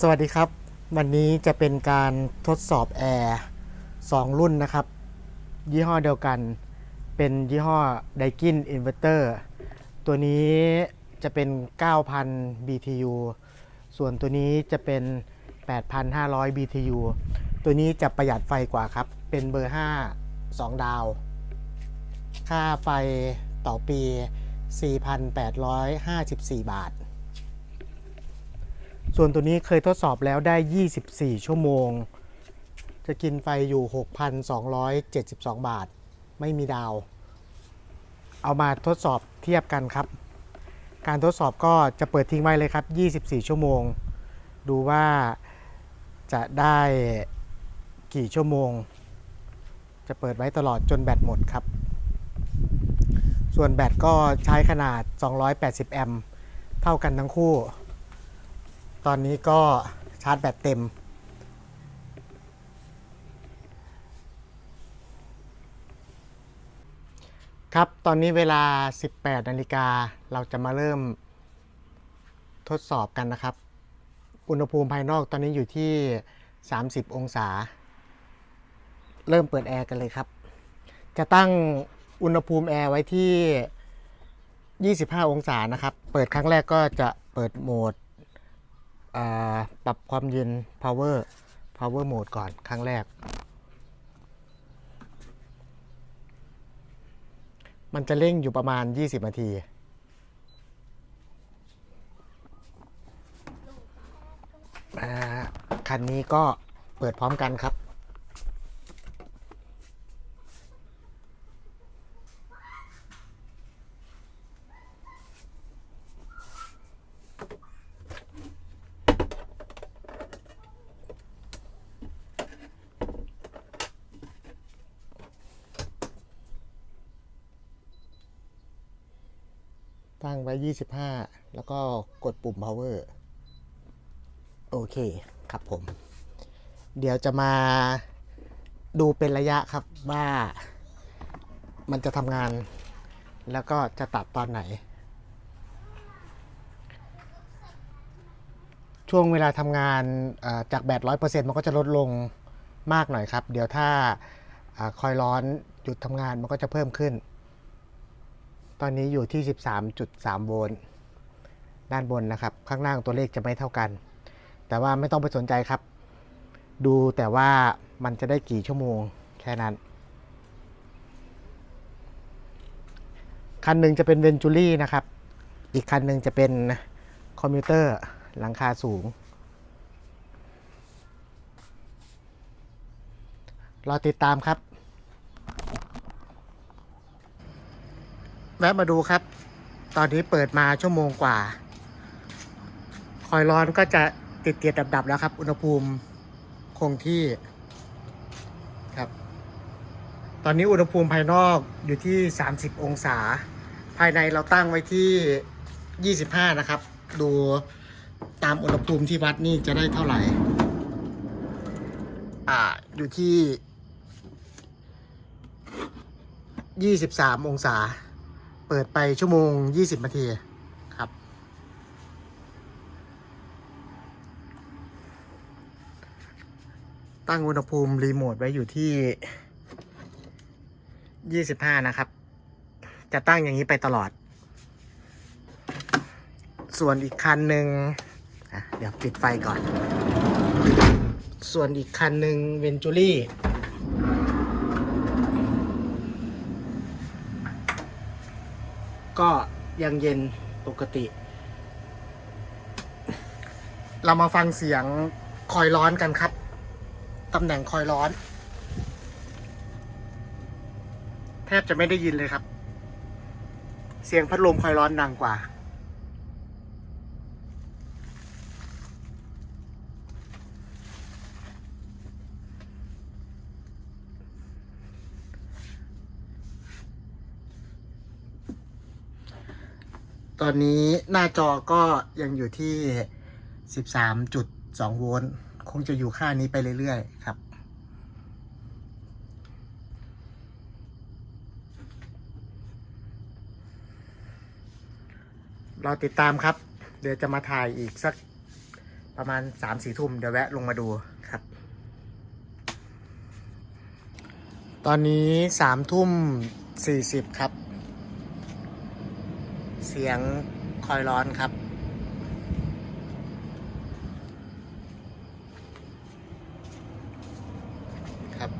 สวัสดีครับ วันนี้จะเป็นการทดสอบแอร์2รุ่นนะครับ ยี่ห้อเดียวกัน เป็นยี่ห้อ Daikin Inverter ตัวนี้จะเป็น 9,000 BTU ส่วนตัวนี้จะเป็น 8,500 BTU ตัวนี้จะประหยัดไฟกว่าครับ เป็นเบอร์ 5 2 ดาว ค่าไฟต่อปี 4,854 บาท ส่วนตัวนี้เคยทดสอบแล้วได้ 24 ชั่วโมง จะกินไฟอยู่ 6,272 บาท ไม่มีดาว เอามาทดสอบเทียบกันครับ การทดสอบก็จะเปิดทิ้งไว้เลยครับ 24 ชั่วโมง ดูว่าจะได้กี่ชั่วโมง จะเปิดไว้ตลอดจนแบตหมดครับ ส่วนแบตก็ใช้ขนาด 280 แอมป์ เท่ากันทั้งคู่ ตอนนี้ก็ชาร์จแบตเต็ม ครับ ตอนนี้เวลา 18นาฬิกาเราจะมาเริ่มทดสอบกันนะครับ อุณหภูมิภายนอกตอนนี้อยู่ที่ 30 องศา เริ่มเปิดแอร์กันเลยครับ จะตั้งอุณหภูมิแอร์ไว้ที่ 25 องศานะครับ เปิดครั้งแรกก็จะเปิดโหมด ปรับความเย็น power power mode ก่อนครั้งแรก มันจะเร่งอยู่ประมาณ 20 นาที คันนี้ก็เปิดพร้อมกันครับ ตั้งไว้25แล้วก็กดปุ่ม power โอเคครับผม เดี๋ยวจะมาดูเป็นระยะครับว่ามันจะทำงาน แล้วก็จะตัดตอนไหน ช่วงเวลาทำงานจากแบต100%มันก็จะลดลงมากหน่อยครับ เดี๋ยวถ้าอาคอยร้อนหยุดทำงานมันก็จะเพิ่มขึ้น ตอนนี้อยู่ที่ 13.3 โวลต์ด้านบนนะครับ ข้างล่างตัวเลขจะไม่เท่ากัน แต่ว่าไม่ต้องไปสนใจครับ ดูแต่ว่ามันจะได้กี่ชั่วโมงแค่นั้น คันหนึ่งจะเป็นเวนจูรี่นะครับ อีกคันหนึ่งจะเป็นคอมพิวเตอร์หลังคาสูง รอติดตามครับ แวะมาดูครับ ตอนนี้เปิดมาชั่วโมงกว่า คอยร้อนก็จะติดเตียดดับๆแล้วครับ อุณหภูมิคงที่ครับ ตอนนี้อุณหภูมิภายนอกอยู่ที่ 30 องศา ภายในเราตั้งไว้ที่ 25 นะครับ ดูตามอุณหภูมิที่วัดนี่จะได้เท่าไหร่ อ่า อยู่ที่ 23 องศา เปิดไปชั่วโมง 20นาทีครับ ตั้งอุณหภูมิรีโมทไว้อยู่ที่ 25 นะครับ จะตั้งอย่างนี้ไปตลอด ส่วนอีกคันหนึ่งเดี๋ยวปิดไฟก่อน ส่วนอีกคันหนึ่งเวนจูรี่ ก็ยังเย็นปกติ เรามาฟังเสียงคอยร้อนกันครับ ตำแหน่งคอยร้อน แทบจะไม่ได้ยินเลยครับ เสียงพัดลมคอยร้อนดังกว่า ตอนนี้หน้าจอก็ยังอยู่ที่ 13.2 โวลต์ คงจะอยู่ค่านี้ไปเรื่อยๆ ครับ เราติดตามครับ เดี๋ยวจะมาถ่ายอีกสักประมาณสามสี่ทุ่ม เดี๋ยวแวะลงมาดูครับ ตอนนี้สามทุ่มสี่สิบครับ เสียงคอยร้อนครับ ครับ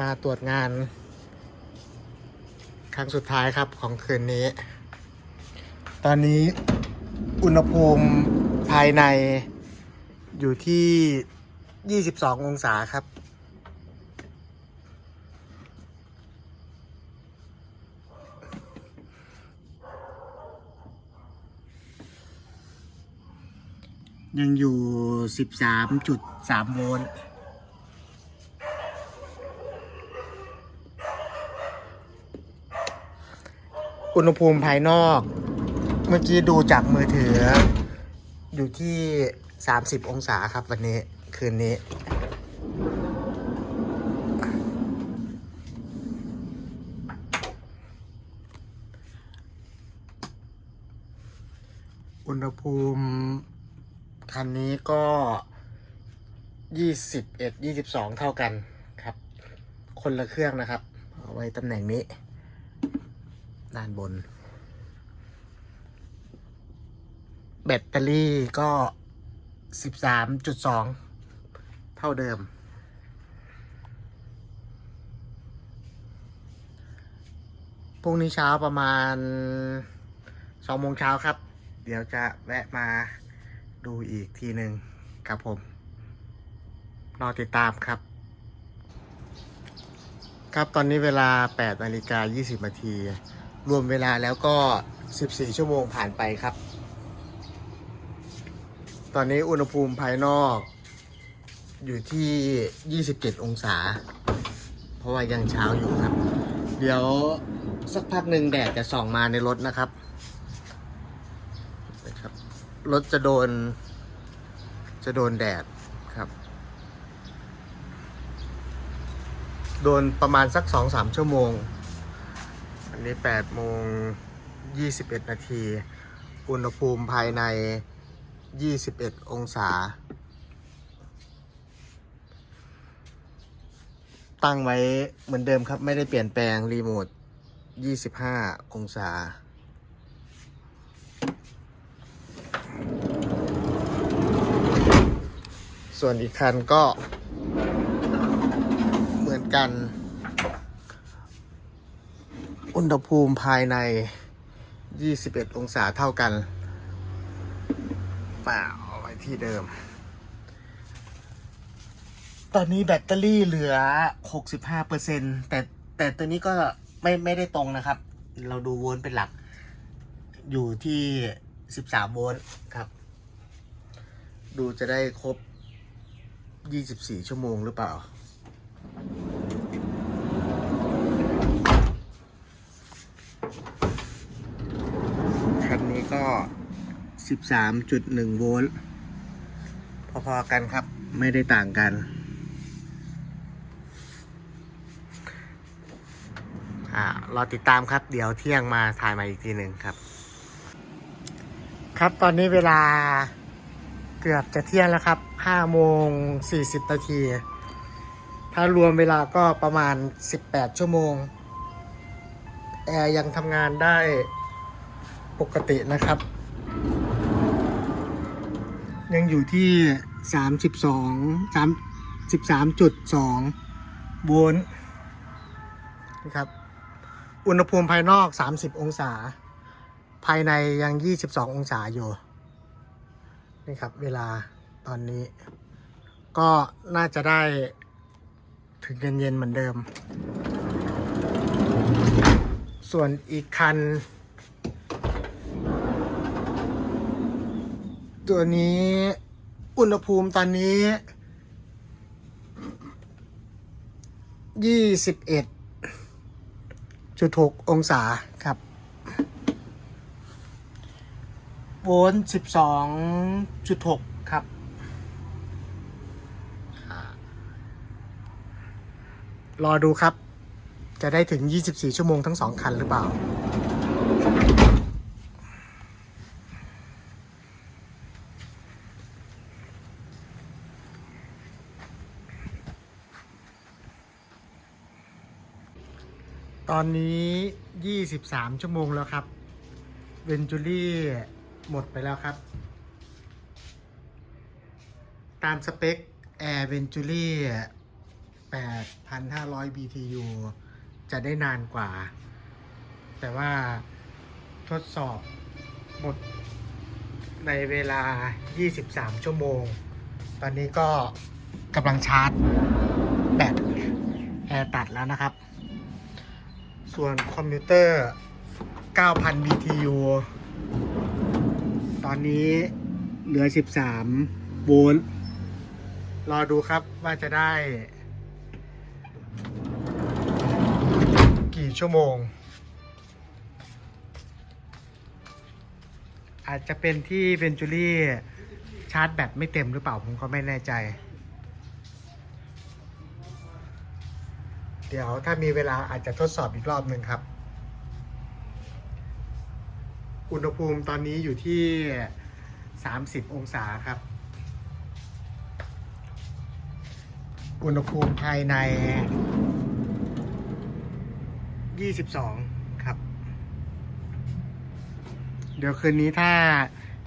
มาตรวจงาน ครั้งสุดท้ายครับของคืนนี้ ตอนนี้อุณหภูมิภายในอยู่ที่ 22 องศาครับ ยังอยู่ 13.3 โวลต์อุณหภูมิภายนอก เมื่อกี้ดูจากมือถือ อยู่ที่ 30 องศาครับวันนี้ คืนนี้อุณหภูมิ คันนี้ก็21 22เอ็ดยี่สิบสองเท่ากันครับ คนละเครื่องนะครับ เอาไว้ตำแหน่งนี้ ด้านบน แบตเตอรี่ก็13.2เท่าเดิม พรุ่งนี้เช้าประมาณ2โมงเช้าครับ เดี๋ยวจะแวะมา ดูอีกทีหนึ่งครับผมรอติดตามครับ ครับตอนนี้เวลา8นาฬิกา20นาทีรวมเวลาแล้วก็ 14 ชั่วโมงผ่านไปครับ ตอนนี้อุณหภูมิภายนอกอยู่ที่ 27 องศา เพราะว่ายังเช้าอยู่ครับ เดี๋ยวสักพักหนึ่งแดดจะส่องมาในรถนะครับนะครับ รถจะโดน จะโดนแดดครับ โดนประมาณสักสองสามชั่วโมง อันนี้แปดโมงยี่สิบเอ็ดนาที อุณหภูมิภายในยี่สิบเอ็ดองศา ตั้งไว้เหมือนเดิมครับไม่ได้เปลี่ยนแปลงรีโมทยี่สิบห้าองศา ส่วนอีกคันก็เหมือนกัน อุณหภูมิภายใน 21 องศาเท่ากันเปล่าไว้ที่เดิม ตอนนี้แบตเตอรี่เหลือ 65%แต่แต่ตัวนี้ก็ไม่ไม่ได้ตรงนะครับ เราดูโวลต์เป็นหลัก อยู่ที่ 13 โวลต์ครับ ดูจะได้ครบ 24 ชั่วโมงหรือเปล่า คันนี้ก็ 13.1 โวลต์ พอๆกันครับ ไม่ได้ต่างกัน อ่ารอติดตามครับ เดี๋ยวเที่ยงมาถ่ายมาอีกทีหนึ่งครับ ครับตอนนี้เวลา เกือบจะเที่ยงแล้วครับ5โมง40นาที ถ้ารวมเวลาก็ประมาณ18ชั่วโมง แอร์ยังทำงานได้ปกตินะครับ ยังอยู่ที่32 3 13.2โวลต์นะครับ อุณหภูมิภายนอก30องศา ภายในยัง22องศาอยู่ นี่ครับเวลาตอนนี้ ก็น่าจะได้ถึงเย็นๆเหมือนเดิม ส่วนอีกคัน ตัวนี้อุณหภูมิตอนนี้21.6องศาครับ โวลต์สิบสองจุดหกครับ รอดูครับ จะได้ถึงยี่สิบสี่ชั่วโมงทั้งสองคันหรือเปล่า ตอนนี้ 23 ชั่วโมงแล้วครับเวนจูรี่ หมดไปแล้วครับ ตามสเปค Air Venturi 8,500 BTU จะได้นานกว่า แต่ว่าทดสอบหมดในเวลา 23 ชั่วโมง ตอนนี้ก็กำลังชาร์จแบตแอร์ตัดแล้วนะครับ ส่วนคอมพิวเตอร์ 9,000 BTU อนนี้เหลือ 13 โวลต์ รอดูครับว่าจะได้ กี่ชั่วโมง อาจจะเป็นที่เวนจูรี่ชาร์จแบตไม่เต็มหรือเปล่า ผมก็ไม่แน่ใจ เดี๋ยวถ้ามีเวลาอาจจะทดสอบอีกรอบหนึ่งครับ อุณหภูมิตอนนี้อยู่ที่ 30 องศาครับ อุณหภูมิภายใน 22 ครับ เดี๋ยวคืนนี้ถ้า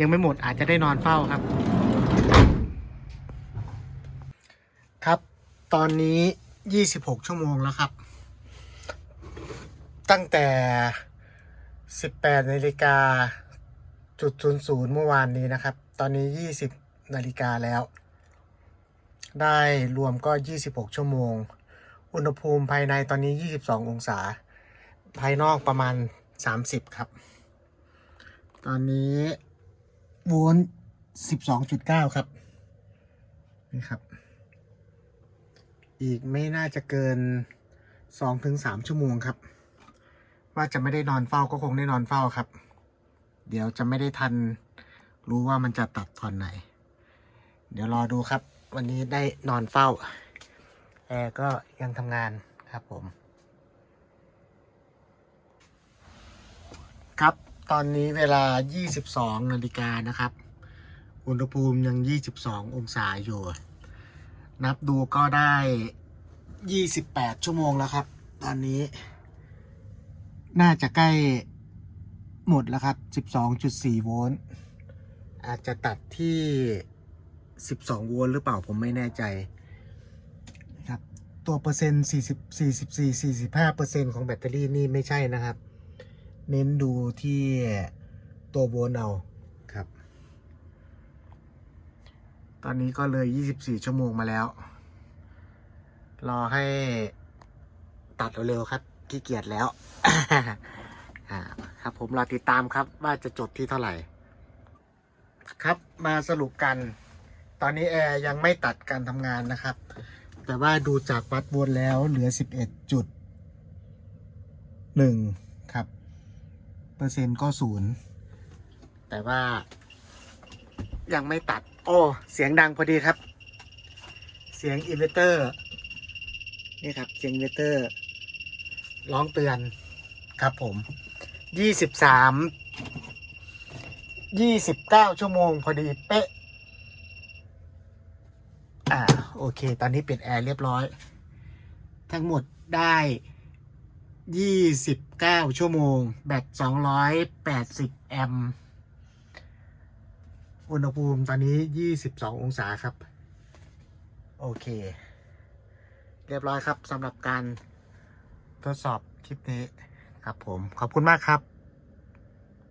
ยังไม่หมดอาจจะได้นอนเฝ้าครับ ครับ ตอนนี้ 26 ชั่วโมงแล้วครับ ตั้งแต่ 18นาฬิกาจุดศูนย์ศูนย์เมื่อวานนี้นะครับ ตอนนี้ 20นาฬิกาแล้ว ได้รวมก็ 26 ชั่วโมง อุณหภูมิภายในตอนนี้ 22 องศา ภายนอกประมาณ 30 ครับ ตอนนี้โวลต์12.9 ครับ นี่ครับ อีกไม่น่าจะเกิน 2-3 ชั่วโมงครับ ว่าจะไม่ได้นอนเฝ้าก็คงได้นอนเฝ้าครับ เดี๋ยวจะไม่ได้ทันรู้ว่ามันจะตัดตอนไหน เดี๋ยวรอดูครับ วันนี้ได้นอนเฝ้าแอร์ก็ยังทำงานครับผม ครับตอนนี้เวลา 22 นาฬิกานะครับ อุณหภูมิยัง 22 องศาอยู่ นับดูก็ได้ 28 ชั่วโมงแล้วครับ ตอนนี้ น่าจะใกล้หมดแล้วครับ 12.4 โวลต์ อาจจะตัดที่ 12 โวลต์หรือเปล่าผมไม่แน่ใจนะครับ ตัวเปอร์เซ็นต์ 40 44 45เปอร์เซ็นต์ของแบตเตอรี่นี่ไม่ใช่นะครับ เน้นดูที่ตัวโวลต์เอาครับ ตอนนี้ก็เลย 24 ชั่วโมงมาแล้ว รอให้ตัดเร็วๆครับ ขี้เกียจแล้วครับผมรอติดตามครับว่าจะจบที่เท่าไหร่ ครับมาสรุปกัน ตอนนี้แอร์ยังไม่ตัดการทำงานนะครับ แต่ว่าดูจากวัดวลต์แล้วเหลือ 11จุดหนึ่งครับ เปอร์เซ็นต์ก็ศูนย์แต่ว่า ยังไม่ตัด โอ้ เสียงดังพอดีครับ เสียงอินเวอร์เตอร์นี่ครับ เสียงอินเวอร์เตอร์ ร้องเตือนครับผมยี่สิบสามยี่สิบเก้าชั่วโมงพอดีเป๊ะ อ่า โอเค ตอนนี้ปิดแอร์เรียบร้อย ทั้งหมดได้ยี่สิบเก้าชั่วโมง แบตสองร้อยแปดสิบแอมป์อุณหภูมิตอนนี้ยี่สิบสององศาครับ โอเค เรียบร้อยครับสำหรับการ ทดสอบคลิปนี้ครับผมขอบคุณมากครับ